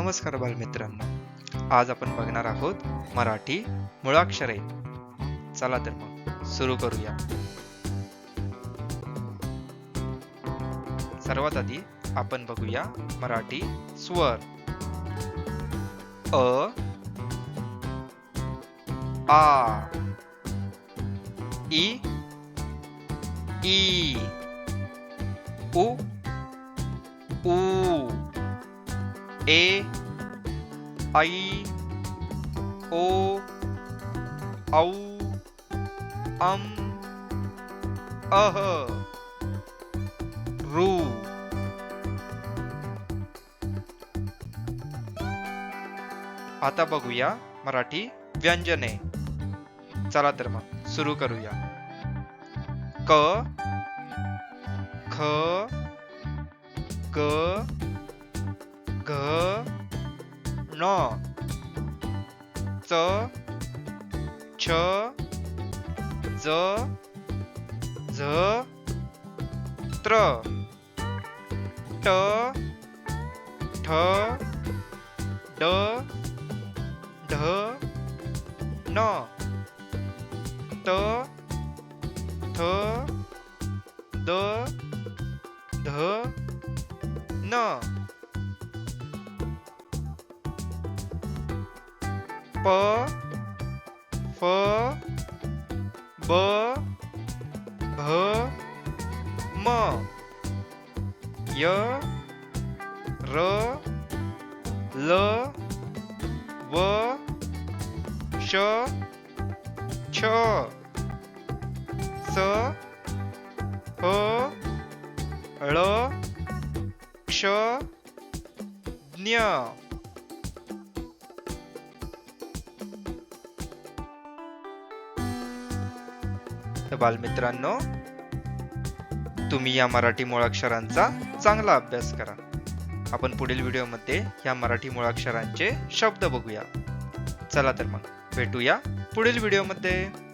नमस्कार बालमित्रांनो. आज आपण बघणार आहोत मराठी मुळाक्षरे. चला तर मग सुरू करूया. सर्वात आधी आपण बघूया मराठी स्वर. अ आ इ ई उ ए ऐ ओ औ अम अह रू आता बघूया मराठी व्यंजने. चला तर मग सुरू करूया. क ख ग 그, 너, 저, 저, 저, 저, 들어, 더, 더, 더, 더, 너, 더, 더, 더, 더, 너. P F B B M Y R L V Š Č S H L Š Дня. तर बालमित्रांनो. तुम्ही या मराठी मुळाक्षरांचा चांगला अभ्यास करा. आपण पुढील व्हिडिओमध्ये या मराठी मुळाक्षरांचे शब्द बघूया. चला तर मग भेटूया पुढील व्हिडिओमध्ये.